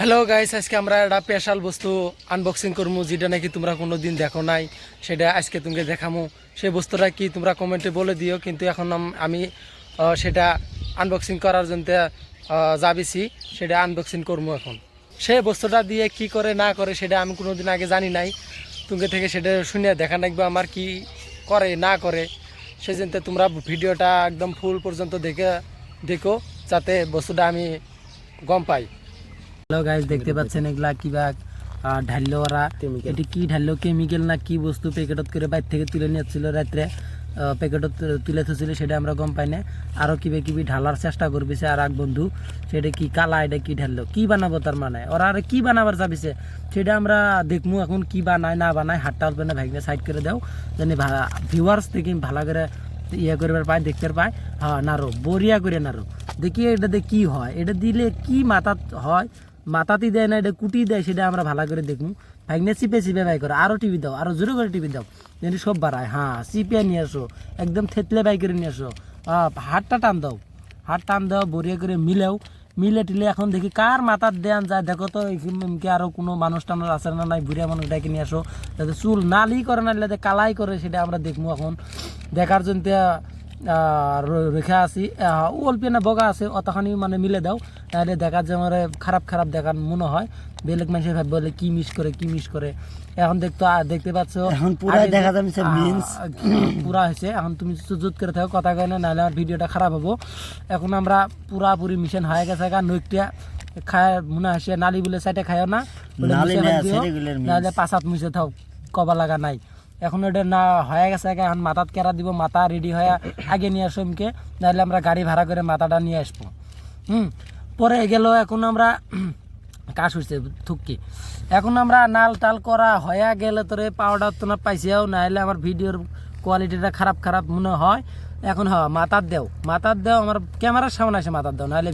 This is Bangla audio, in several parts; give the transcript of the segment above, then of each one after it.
হ্যালো গাইস আজকে আমরা একটা স্পেশাল বস্তু আনবক্সিং করব যেটা নাকি তোমরা কোনো দিন দেখো নাই। সেটা আজকে তোমাকে দেখামো। সেই বস্তুটা কি তোমরা কমেন্টে বলে দিও, কিন্তু এখন আমি সেটা আনবক্সিং করার জন্য যাবিছি। সেটা আনবক্সিং করব এখন। সেই বস্তুটা দিয়ে কি করে, না করে, সেটা আমি কোনো দিন আগে জানি নাই। তুমি থেকে সেটা শুনে দেখা লাগবে আমার কি করে, না করে। সেজন্য তোমরা ভিডিওটা একদম ফুল পর্যন্ত দেখে দেখো, যাতে বস্তুটা আমি গম পাই। হ্যালো গাইজ দেখতে পাচ্ছেন এগুলা কিবা আহ, ঢাললো ওরা। এটি কি ঢাললো কেমিক্যাল না কি বস্তু প্যাকেটত করে বাইর থেকে তুলে নিয়েছিল রাত্রে? প্যাকেটত তুলে থুছিল সেটা আমরা গম পাই না। আরও কিবা কিবি ঢালার চেষ্টা করবিছে আর এক বন্ধু। সেটা কি কালা এটা কি ঢাললো কি বানাবো তার মানে? ওরা আর কি বানাবার চাবিছে? সেটা আমরা দেখমু এখন কি বানায় না বানায় হাতটা অল্প না ভাগনে সাইড করে দাও। জানি ভিউয়ার্স দেখি ভালো করে ইয়ে করবার পায় দেখতে পায়। হ্যাঁ নারো বরিয়া করে নারো। দেখি এটাতে কি হয়? এটা দিলে কি মাথা হয়? মাথাতি দেয় না, এটা কুটি দেয়, সেটা আমরা ভালো করে দেখব। ভাইগনে চিপে চিপে বাই করো, আরও টিভি দাও, আরও জোরে করে টিভি দাও। যেন সব বাড়ায়। হ্যাঁ চিপে নিয়ে আসো, একদম থেতলে বাই করে নিয়ে আসো। হাতটা টান দাও, হাত টান দাও বরিয়া করে মিলেও। মিলে টিলে এখন দেখি কার মাথার দেন যায়। দেখো তো এমকে আরও কোনো মানুষ টানুষ আছে না নাই, বুড়িয়া মানুষ ডাকে নিয়ে আসো। যাতে চুল নালি করে না, যাতে কালাই করে, সেটা আমরা দেখব এখন। দেখার জন্য রেখা আছি অল্প না বগা আছে, অতখানি মানে মিলে দাও। তাহলে দেখা যায় আমার খারাপ খারাপ দেখার মনে হয়। বেলেগ মানুষের ভাব বলে কি মিস করে কি মিস করে? এখন দেখতো দেখতে পাচ্ছ এখন আগে- দেখা যাচ্ছে মিন্স। পুরা হয়েছে। এখন তুমি সুযোগ করে থাকো কথা কয় না নাহলে আমার ভিডিওটা খারাপ হব। এখন আমরা পুরাপুরি মিশন হয়ে গেছে গা নৈকটা খায় মনে আসে নালি বলে সাইডে খায়ও না। নাহলে পাঁচাত মুছে থাও কবা লাগা নাই। এখন এটা না হয়ে গেছে এখন মাথাত কেরা দিব মাথা রেডি হয়ে আগে নিয়ে আসো এমকে। নাহলে আমরা গাড়ি ভাড়া করে মাথাটা নিয়ে আসব। হুম? পরে গেল এখন আমরা কাশ হয়েছে থুকি এখন আমরা নাল টাল করা হয়ে গেলে তোরে পাউডার তো না পাইছেও নাহলে আমার ভিডিওর কোয়ালিটিটা খারাপ খারাপ মনে হয়। এখন হ মাথার দেও। মাথার দেও আমার ক্যামেরার সামনে আসে মাথার দেও নাহলে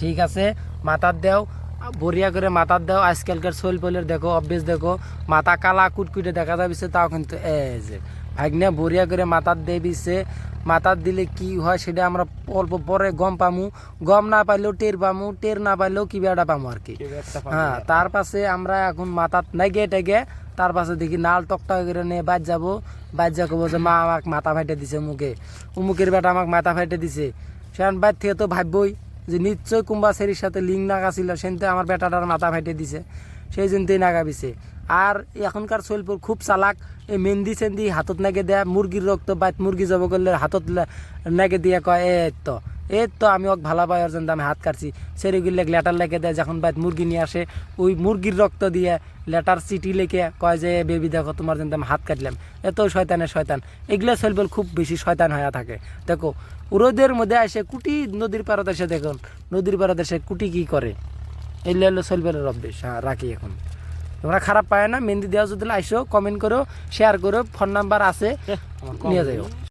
ঠিক আছে মাথার দেও বরিয়া করে মাথার দেও। আজকালকার সোল পোলের দেখো অভ্যেস দেখো মাথা কালা কুটকুটে দেখা যাবিছে তাও কিন্তু এ যে ভাগ্নে বরিয়া করে মাথার দেবিছে মাথার দিলে কি হয় সেটা আমরা অল্প পরে গম পামু। গম না পাইলেও টের পামু টের না পাইলেও কি বেড়া পামু আর কি। হ্যাঁ তার পাশে আমরা এখন মাথাত নেগে টেগে তার পাশে দেখি নাল টকটা করে নিয়ে বাজ যাব। বাদ যা কবো যে মা আমাকে মাথা ফাইটে দিছে মুখে উমুকের বেটা আমাকে মাথা ফাইটে দিছে। সেখান বাদ থেকে তো ভাববই যে নিশ্চয় কুম্বা সেরির সাথে লিঙ্ক নাগা ছিল সেনতে আমার বেটাটার মাথা ফাইটে দিছে। সেই জন্যই নাগাবিছে আর এখনকার শৈলপুর খুব চালাক। এই মেহেন্দি সেন্দি হাতত নাগে দেয়া মুরগির রক্ত বাইত মুরগি যাব করলে হাতত নাগে দিয়ে কয়, এ তো এ তো আমি ওকে ভালো পাই ওর জন্য আমি হাত কাটছি। সেরিগুলো লেটার লেগে দেয়, যখন বাইত মুরগি নিয়ে আসে, ওই মুরগির রক্ত দিয়ে লেটার চিঠি লিখে কয় যে বেবি, দেখো তোমার জন্য আমি হাত কাটলাম। এত শয়তানের শয়তান। এগুলো শৈলপুর খুব বেশি শয়তান হয়ে থাকে। দেখো রোদের মধ্যে এসে কুটি নদীর পাড়ত এসে দেখুন নদীর পাড়ত এসে কুটি কি করে এগুলো হলো শৈলপুরের অভ্যেস হ্যাঁ রাখি এখন। তোমরা খারাপ পায় না মেহেন্দি দেওয়া যদি আইসো কমেন্ট করো শেয়ার করো ফোন নাম্বার আছে নিয়ে যাও